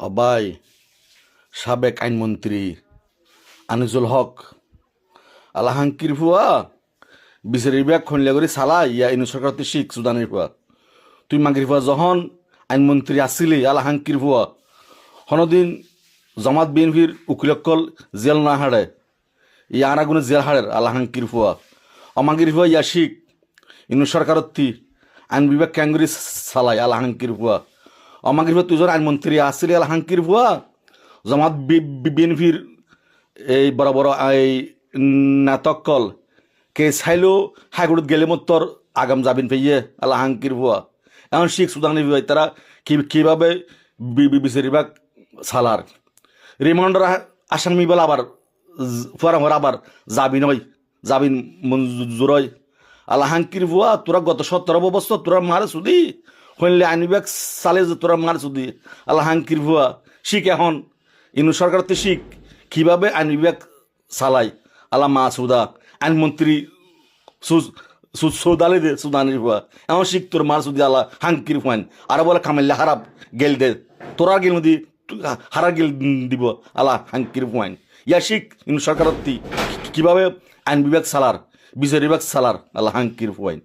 অবাই, সাবেক আইনমন্ত্রী আনিজুল হক আলাহাঙ্কির ফুয়া বিচারি বিয়াক খনলে করে সালা ইয়া ইনু সরকার শিখ সুদানের ফুয়া তুই মাগির ফুয়া যখন আইনমন্ত্রী আসিলি আলাহাঙ্কির ফুয়া হনদিন জমাত বিএনপির উকিলকল জেল না হাড়ে, ইয়া আনাগুনে জেল হাড়ের আলাহাঙ্কির ফুয়া অমাগির ফুয়া ইয়া শিখ, ইনু সরকারত্তি, আইন বিভাগ ক্যাঙ্গুরি সালাই আলাহাঙ্কির ফুয়া ফুয়া তুজন আইনমন্ত্রী আসিলি আলাহাঙ্কির ফুয়া জমাত বিএনপির এই বড় বড়, এই নাটকল কে চাইলেও হাইকোর্টত গেলে মতর আগাম যাবিন পেয়ে আল্লাহ হাঙ্কির ভুয়া। এখন শিখ সুদানি ভাই তারা কীভাবে বিচারিবাক সালার রিমান্ডার আসামি বলে আবার ফুয়ারা হর আবার যাবিন হয় যাবিন মঞ্জুর হয় আল্লাহ হাঙ্কির ভুয়া তোরা গত সতেরো বছর তোরা মারে সুদি হইলে আইনবিভাগ চালে যে তোরা মারে সুদি আল্লাহ হাঙ্কির ভুয়া, শিখ এখন। ইনু সরকার তো শিখ। কীভাবে আইন বিভাগ চালাই আল্লাহ মাসুদা, আইনমন্ত্রী সৌদালে দে সুদানির ফুয়া এমন শিখ তোর মার সুদি আল্লাহ হাঙ্কির ফুয়ান আর বলে কামাইলে হারাপ গেল দে। তোরা গেল দি হারা গেল দিব আল্লাহ হাঙ্কির ফুয়ান ইয়া শিখ, ইনু সরকার কীভাবে আইন বিভাগ চালার বিচার বিভাগ চালার আল্লাহ হাঙ্কির ফুয়াইন